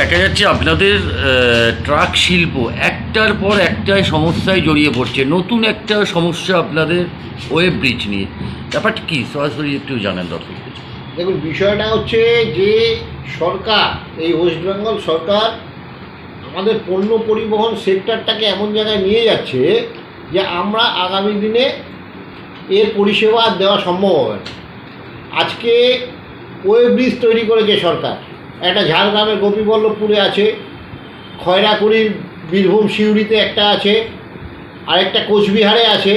দেখা যাচ্ছে আপনাদের ট্রাক শিল্প। একটার পর একটাই সমস্যায় জড়িয়ে পড়ছে। নতুন একটা সমস্যা আপনাদের ওয়েব ব্রিজ নিয়ে। ব্যাপারটা কি? সরাসরি একটু জানেন দর্শকদের দেখুন, বিষয়টা হচ্ছে যে সরকার, এই ওয়েস্ট বেঙ্গল সরকার আমাদের পণ্য পরিবহন সেক্টরটাকে এমন জায়গায় নিয়ে যাচ্ছে যে আমরা আগামী দিনে এর পরিষেবা দেওয়া সম্ভব হবে আজকে ওয়েব ব্রিজ তৈরি করেছে সরকার। একটা ঝাড়গ্রামের গোপীবল্লভপুরে আছে খয়রাকুড়ির বীরভূম সিউড়িতে একটা আছে, আরেকটা কোচবিহারে আছে,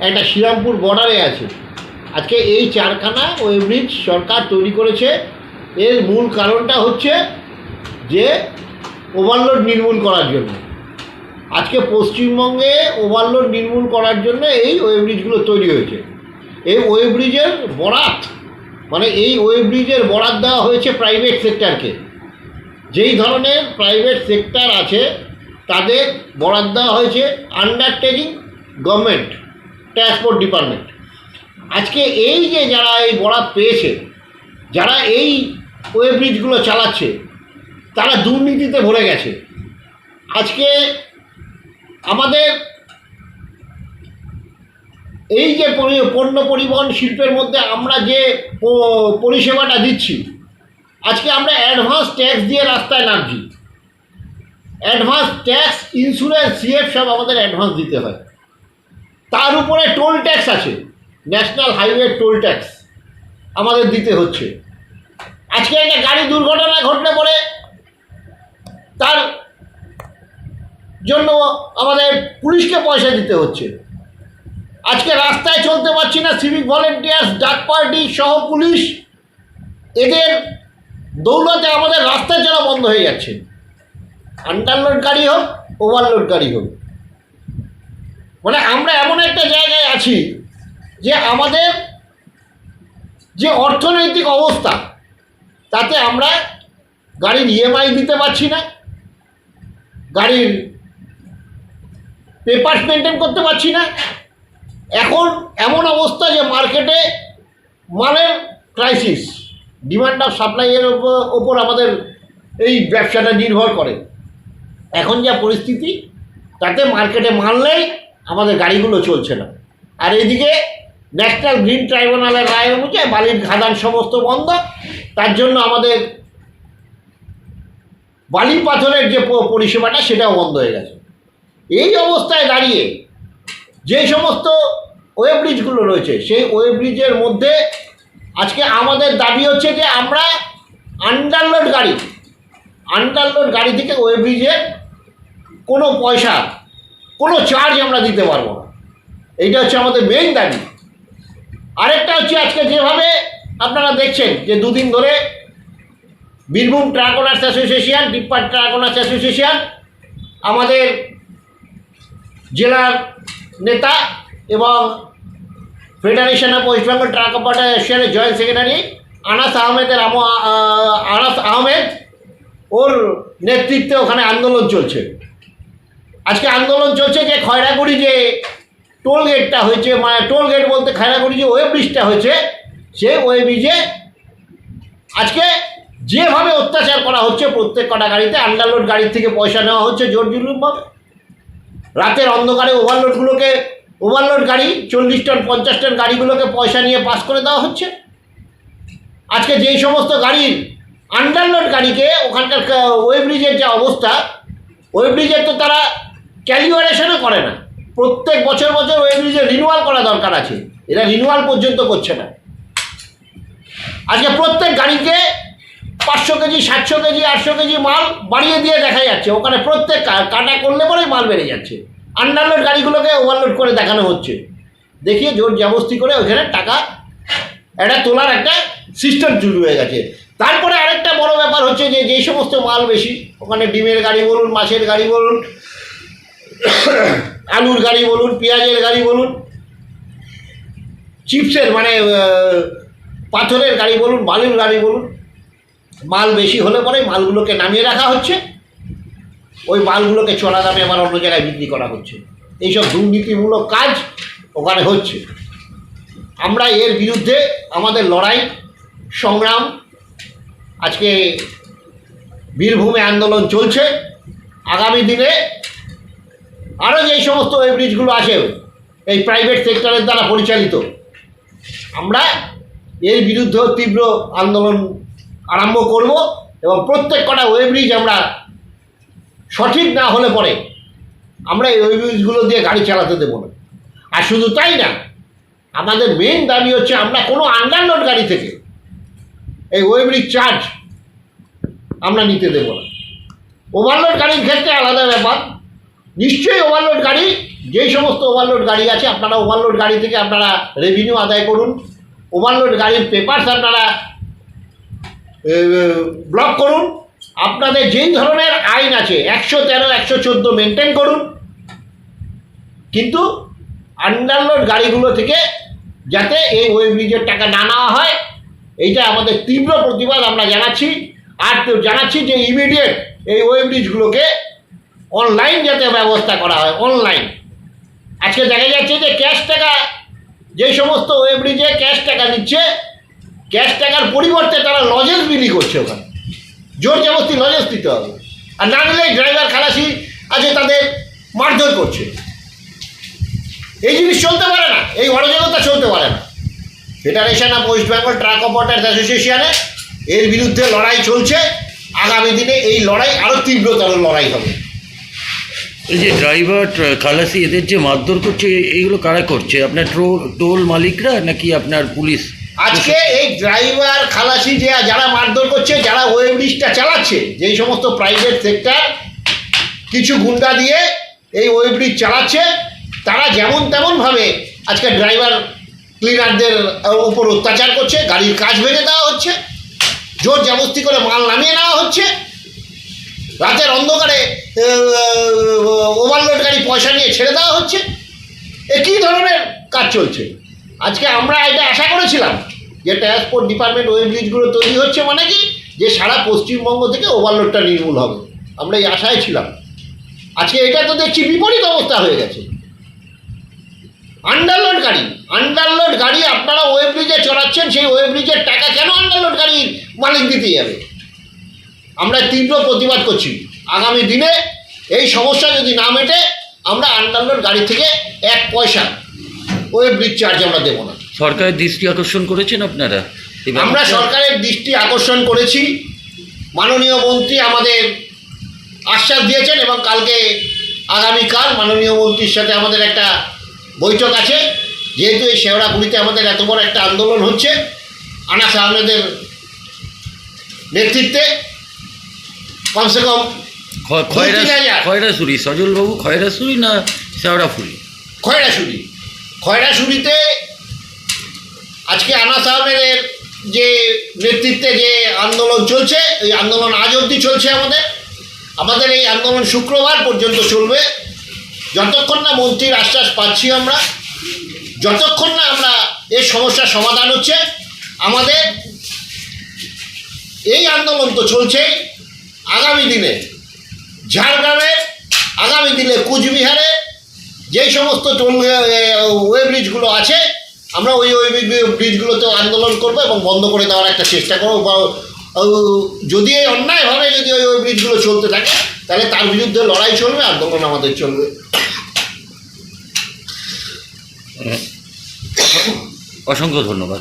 একটা শ্রীরামপুর বর্ডারে আছে। আজকে এই চারখানা ওয়েব ব্রিজ সরকার তৈরি করেছে। এর মূল কারণটা হচ্ছে যে ওভারলোড নির্মূল করার জন্য। আজকে পশ্চিমবঙ্গে ওভারলোড নির্মূল করার জন্য এই ওয়েব্রিজগুলো তৈরি হয়েছে। এই ওয়েব ব্রিজের বরাত মানে এই ওয়েব ব্রিজের বরাত দেওয়া হয়েছে প্রাইভেট সেক্টরকে যেই ধরনের প্রাইভেট সেক্টর আছে, তাদের বরাদ দেওয়া হয়েছে আন্ডারটেকিং গভর্নমেন্ট ট্রান্সপোর্ট ডিপার্টমেন্ট আজকে এই যে যারা এই বরাত পেয়েছে, যারা এই ওয়েব ব্রিজগুলো চালাচ্ছে, তারা দুর্নীতিতে ভরে গেছে। আজকে আমাদের এই যে পণ্য পরিবহন শিল্পের মধ্যে আমরা যে পরিষেবাটা দিচ্ছি, আজকে আমরা অ্যাডভান্স ট্যাক্স দিয়ে রাস্তায় নামছি। অ্যাডভান্স ট্যাক্স ইন্স্যুরেন্স সিএফ সব আমাদের অ্যাডভান্স দিতে হয়। তার উপরে টোল ট্যাক্স আছে। ন্যাশনাল হাইওয়ে টোল ট্যাক্স আমাদের দিতে হচ্ছে। আজকে একটা গাড়ি দুর্ঘটনা ঘটলে পরে তার জন্য আমাদের পুলিশকে পয়সা দিতে হচ্ছে। আজকে রাস্তায় চলতে পারছি না সিভিক ভলেন্টিয়ার্স ডাক পার্টি সহ পুলিশ। এদের দৌলতে আমাদের রাস্তায় চলা বন্ধ হয়ে যাচ্ছে। আন্ডারলোড গাড়ি হোক ওভারলোড গাড়ি হোক। মানে আমরা এমন একটা জায়গায় আছি যে আমাদের যে অর্থনৈতিক অবস্থা, তাতে আমরা গাড়ির ইএমআই দিতে পারছি না, গাড়ির পেপার্স মেনটেন করতে পারছি না। এখন এমন অবস্থা যে মার্কেটে মালের ক্রাইসিস ডিমান্ড অফ সাপ্লাইয়ের ওপর- আমাদের এই ব্যবসাটা নির্ভর করে। এখন যা পরিস্থিতি, তাতে মার্কেটে মাল নেই, আমাদের গাড়িগুলো চলছে না। আর এদিকে ন্যাশনাল গ্রিন ট্রাইব্যুনালের রায় অনুযায়ী বালির খাদান সমস্ত বন্ধ, তার জন্য আমাদের বালি পাথরের যে পরিষেবাটা সেটাও বন্ধ হয়ে গেছে। এই অবস্থায় দাঁড়িয়ে যে সমস্ত ওয়েব ব্রিজগুলো রয়েছে, সেই ওয়েব ব্রিজের মধ্যে আজকে আমাদের দাবি হচ্ছে যে আমরা আন্ডারলোড গাড়ি আন্ডারলোড গাড়ি থেকে ওয়েব ব্রিজে কোনো পয়সা, কোনো চার্জ আমরা দিতে পারব না। এইটা হচ্ছে আমাদের মেইন দাবি। আরেকটা হচ্ছে আজকে যেভাবে আপনারা দেখছেন যে দুদিন ধরে Birbhum truck owners association tipper truck owners association, আমাদের জেলার নেতা এবং federation of West Bengal truck operator joint secretary Anas আহমেদের আনাস আহমেদ ওর নেতৃত্বে ওখানে আন্দোলন চলছে। আজকে আন্দোলন চলছে যে খয়রাগুড়ি যে টোল গেটটা হয়েছে মানে টোল গেট বলতে খয়রাগুড়ি যে ওয়েব ব্রিজটা হয়েছে, সেই ওয়েব ব্রিজে আজকে যেভাবে অত্যাচার করা হচ্ছে প্রত্যেক কটা গাড়িতে আন্ডারলোড গাড়ির থেকে পয়সা নেওয়া হচ্ছে জোর জুলুমভাবে রাতের অন্ধকারে ওভারলোডগুলোকে ওভারলোড গাড়ি, চল্লিশ টন পঞ্চাশ টন গাড়িগুলোকে পয়সা নিয়ে পাস করে দেওয়া হচ্ছে। আজকে যেই সমস্ত গাড়ির আন্ডারলোড গাড়িকে ওখানকার ওয়েব ব্রিজের যে অবস্থা ওয়েব ব্রিজের তো তারা ক্যালিওয়ারেশনও করে না। প্রত্যেক বছর বছর ওয়েব ব্রিজের রিনুয়াল করা দরকার আছে। এরা রিনুয়াল পর্যন্ত করছে না। আজকে প্রত্যেক গাড়িকে পাঁচশো কেজি, সাতশো কেজি, আটশো কেজি মাল বাড়িয়ে দিয়ে দেখা যাচ্ছে। ওখানে প্রত্যেক কাটা করলে পরেই মাল বেড়ে যাচ্ছে। আন্ডারলোড গাড়িগুলোকে ওভারলোড করে দেখানো হচ্ছে। দেখিয়ে জোর জবস্তি করে ওখানে টাকা একটা তোলার একটা সিস্টেম শুরু হয়ে গেছে। তারপরে আরেকটা বড় ব্যাপার হচ্ছে যে, যেই সমস্ত মাল বেশি, ওখানে ডিমের গাড়ি বলুন, মাছের গাড়ি বলুন, আলুর গাড়ি বলুন, পেঁয়াজের গাড়ি বলুন, চিপসের মানে পাথরের গাড়ি বলুন, বালুর গাড়ি বলুন মাল বেশি হলে পরে মালগুলোকে নামিয়ে রাখা হচ্ছে। ওই মালগুলোকে চড়া দামে আবার অন্য জায়গায় বিক্রি করা হচ্ছে। এইসব দুর্নীতিমূলক কাজ ওখানে হচ্ছে। আমরা এর বিরুদ্ধে আমাদের লড়াই, সংগ্রাম, আজকে বীরভূমে আন্দোলন চলছে। আগামী দিনে আরও যেই সমস্ত ব্রিজগুলো আছে, এই প্রাইভেট সেক্টরের দ্বারা পরিচালিত, আমরা এর বিরুদ্ধেও তীব্র আন্দোলন আরম্ভ করব এবং প্রত্যেক কটা ওয়েব ব্রিজ আমরা সঠিক না হলে পরে আমরা এই ওয়েব ব্রিজগুলো দিয়ে গাড়ি চালাতে দেবো না। আর শুধু তাই না, আমাদের মেন দাবি হচ্ছে আমরা কোনো আন্ডারলোড গাড়ি থেকে এই ওয়েব ব্রিজ চার্জ আমরা নিতে দেব না। ওভারলোড গাড়ির ক্ষেত্রে আলাদা ব্যাপার। নিশ্চয়ই ওভারলোড গাড়ি, যেই সমস্ত ওভারলোড গাড়ি আছে, আপনারা ওভারলোড গাড়ি থেকে আপনারা রেভিনিউ আদায় করুন। ওভারলোড গাড়ির পেপারস আপনারা ব্লক করুন। আপনাদের যেই ধরনের আইন আছে, একশো তেরো, একশো চোদ্দ মেনটেন করুন। কিন্তু আন্ডারলোড গাড়িগুলো থেকে যাতে এই ওই ব্রিজের টাকা না নেওয়া হয়, এইটা আমাদের তীব্র প্রতিবাদ আমরা জানাচ্ছি। আর জানাচ্ছি যে ইমিডিয়েট এই ওই ব্রিজগুলোকে অনলাইন যাতে ব্যবস্থা করা হয় অনলাইন আজকে দেখা যাচ্ছে যে ক্যাশ টাকা যেই সমস্ত ওয়েব ব্রিজে ক্যাশ টাকা নিচ্ছে ক্যাশ টাকার পরিবর্তে তারা লজেন্স বিলি করছে ওখানে। জোর জবস্তি লজেস দিতে হবে। আর না নিলে ড্রাইভার খালাসি আছে তাদের মারধর করছে। এই জিনিস চলতে পারে না, এই অরাজকতা চলতে পারে না। Federation of West Bengal truck operators অ্যাসোসিয়েশনে এর বিরুদ্ধে লড়াই চলছে। আগামী দিনে এই লড়াই আরও তীব্রতর লড়াই হবে। এই যে ড্রাইভার, খালাসি এদের যে মারধর করছে এইগুলো কারা করছে? আপনার টোল টোল মালিকরা নাকি আপনার পুলিশ? আজকে এই ড্রাইভার খালাসি যে যারা মারধর করছে যারা ওয়েব ব্রিজটা চালাচ্ছে যেই সমস্ত প্রাইভেট সেক্টর কিছু গুন্ডা দিয়ে এই ওয়েব ব্রিজ চালাচ্ছে তারা যেমন তেমনভাবে আজকে ড্রাইভার ক্লিনারদের উপর অত্যাচার করছে গাড়ির কাজ ভেঙে দেওয়া হচ্ছে জোর জবস্তি করে মাল নামিয়ে নেওয়া হচ্ছে রাতের অন্ধকারে ওভারলোড গাড়ি পয়সা নিয়ে ছেড়ে দেওয়া হচ্ছে এ কী ধরনের কাজ চলছে? আজকে আমরা এটা আশা করেছিলাম যে ট্রান্সপোর্ট ডিপার্টমেন্ট ওয়েব ব্রিজগুলো তৈরি হচ্ছে মানে কি? যে সারা পশ্চিমবঙ্গ থেকে ওভারলোডটা নির্মূল হবে। আমরা এই আশায় ছিলাম। আজকে এটা তো দেখছি বিপরীত অবস্থা হয়ে গেছে। আন্ডারলোড গাড়ি আন্ডারলোড গাড়ি আপনারা ওয়েব ব্রিজে চড়াচ্ছেন, সেই ওয়েব ব্রিজের টাকা কেন আন্ডারলোড গাড়ির মালিক দিতে যাবে? আমরা তীব্র প্রতিবাদ করছি। আগামী দিনে এই সমস্যা যদি না মেটে, আমরা আন্ডারলোড গাড়ি থেকে এক পয়সা ওয়েব ব্রিজ চার্জ আমরা দেবো না। সরকারের দৃষ্টি আকর্ষণ করেছেন আপনারা? আমরা সরকারের দৃষ্টি আকর্ষণ করেছি। মাননীয় মন্ত্রী আমাদের আশ্বাস দিয়েছেন এবং কালকে আগামীকাল মাননীয় মন্ত্রীর সাথে আমাদের একটা বৈঠক আছে। যেহেতু এই শেওড়াগুড়িতে আমাদের এত বড় একটা আন্দোলন হচ্ছে আনাস আহমেদের নেতৃত্বে কমসে কম খয়রা। খয়রাসুরি সজলবাবু খয়রাসুরি না শেওড়াফুরি? খয়রাশুরি খয়রাশুরিতে আজকে আনাস আহমেদের যে নেতৃত্বে যে আন্দোলন চলছে, এই আন্দোলন আজ অবধি চলছে আমাদের। আমাদের এই আন্দোলন শুক্রবার পর্যন্ত চলবে। যতক্ষণ না মন্ত্রীর আশ্বাস পাচ্ছি আমরা, যতক্ষণ না আমরা এই সমস্যার সমাধান হচ্ছে, আমাদের এই আন্দোলন তো চলছেই আগামী দিনে। ঝাড়গ্রামে আগামী দিনে কুচবিহারে যেই সমস্ত ব্রিজগুলো আছে, আমরা ওই ওই ব্রিজগুলোতে আন্দোলন করব এবং বন্ধ করে দেওয়ার একটা চেষ্টা করব। বা যদি এই অন্যায়ভাবে যদি ওই ওই ব্রিজগুলো চলতে থাকে, তাহলে তার বিরুদ্ধে লড়াই চলবে, আন্দোলন আমাদের চলবে। অসংখ্য ধন্যবাদ।